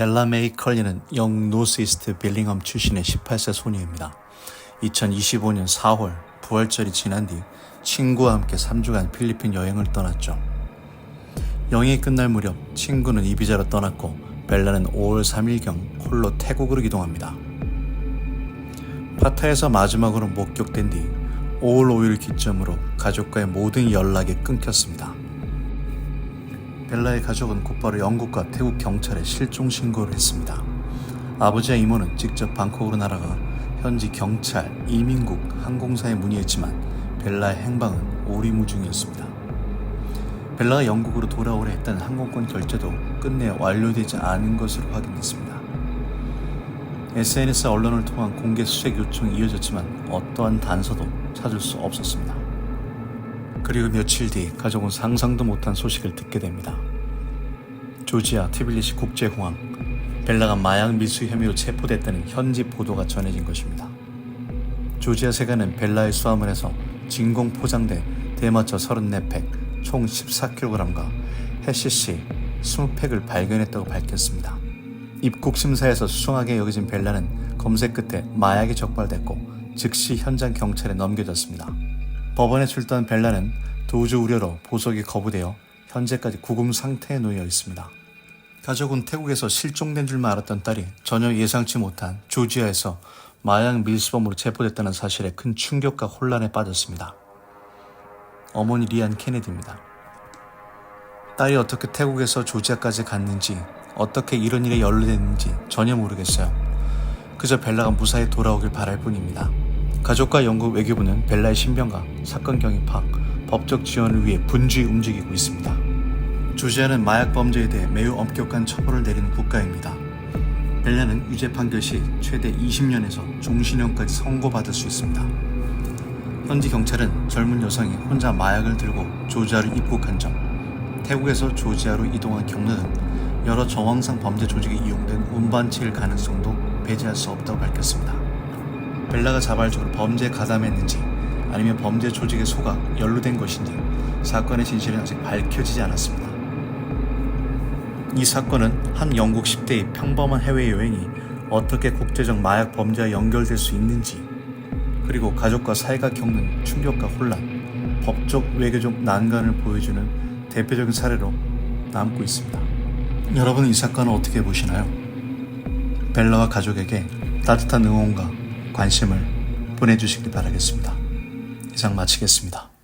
벨라 메이 컬리는 영 노스이스트 빌링엄 출신의 18세 소녀입니다. 2025년 4월 부활절이 지난 뒤 친구와 함께 3주간 필리핀 여행을 떠났죠. 여행이 끝날 무렵 친구는 이비자로 떠났고 벨라는 5월 3일경 홀로 태국으로 이동합니다. 파타에서 마지막으로 목격된 뒤 5월 5일 기점으로 가족과의 모든 연락이 끊겼습니다. 벨라의 가족은 곧바로 영국과 태국 경찰에 실종 신고를 했습니다. 아버지와 이모는 직접 방콕으로 날아가 현지 경찰, 이민국, 항공사에 문의했지만 벨라의 행방은 오리무중이었습니다. 벨라가 영국으로 돌아오려 했던 항공권 결제도 끝내 완료되지 않은 것으로 확인됐습니다. SNS 언론을 통한 공개 수색 요청이 이어졌지만 어떠한 단서도 찾을 수 없었습니다. 그리고 며칠 뒤 가족은 상상도 못한 소식을 듣게 됩니다. 조지아 티빌리시 국제공항 벨라가 마약 밀수 혐의로 체포됐다는 현지 보도가 전해진 것입니다. 조지아 세관은 벨라의 해서 진공 포장돼 대마초 34팩 총 14kg과 해시씨 20팩을 발견했다고 밝혔습니다. 입국 심사에서 수상하게 여겨진 벨라는 검색 끝에 마약이 적발됐고 즉시 현장 경찰에 넘겨졌습니다. 법원에 출두한 벨라는 도주 우려로 보석이 거부되어 현재까지 구금 상태에 놓여 있습니다. 가족은 태국에서 실종된 줄만 알았던 딸이 전혀 예상치 못한 조지아에서 마약 밀수범으로 체포됐다는 사실에 큰 충격과 혼란에 빠졌습니다. 어머니 리안 케네디입니다. 딸이 어떻게 태국에서 조지아까지 갔는지 어떻게 이런 일에 연루됐는지 전혀 모르겠어요. 그저 벨라가 무사히 돌아오길 바랄 뿐입니다. 가족과 영국 외교부는 벨라의 신병과 사건 경위 파악, 법적 지원을 위해 분주히 움직이고 있습니다. 조지아는 마약 범죄에 대해 매우 엄격한 처벌을 내리는 국가입니다. 벨라는 유죄 판결 시 최대 20년에서 종신형까지 선고받을 수 있습니다. 현지 경찰은 젊은 여성이 혼자 마약을 들고 조지아를 입국한 점, 태국에서 조지아로 이동한 경로 등 여러 정황상 범죄 조직에 이용된 운반체일 가능성도 배제할 수 없다고 밝혔습니다. 벨라가 자발적으로 범죄에 가담했는지 아니면 범죄 조직에 속아 연루된 것인지 사건의 진실은 아직 밝혀지지 않았습니다. 이 사건은 한 영국 10대의 평범한 해외 여행이 어떻게 국제적 마약 범죄와 연결될 수 있는지 그리고 가족과 사회가 겪는 충격과 혼란, 법적 외교적 난관을 보여주는 대표적인 사례로 남고 있습니다. 여러분은 이 사건을 어떻게 보시나요? 벨라와 가족에게 따뜻한 응원과 관심을 보내주시기 바라겠습니다. 이상 마치겠습니다.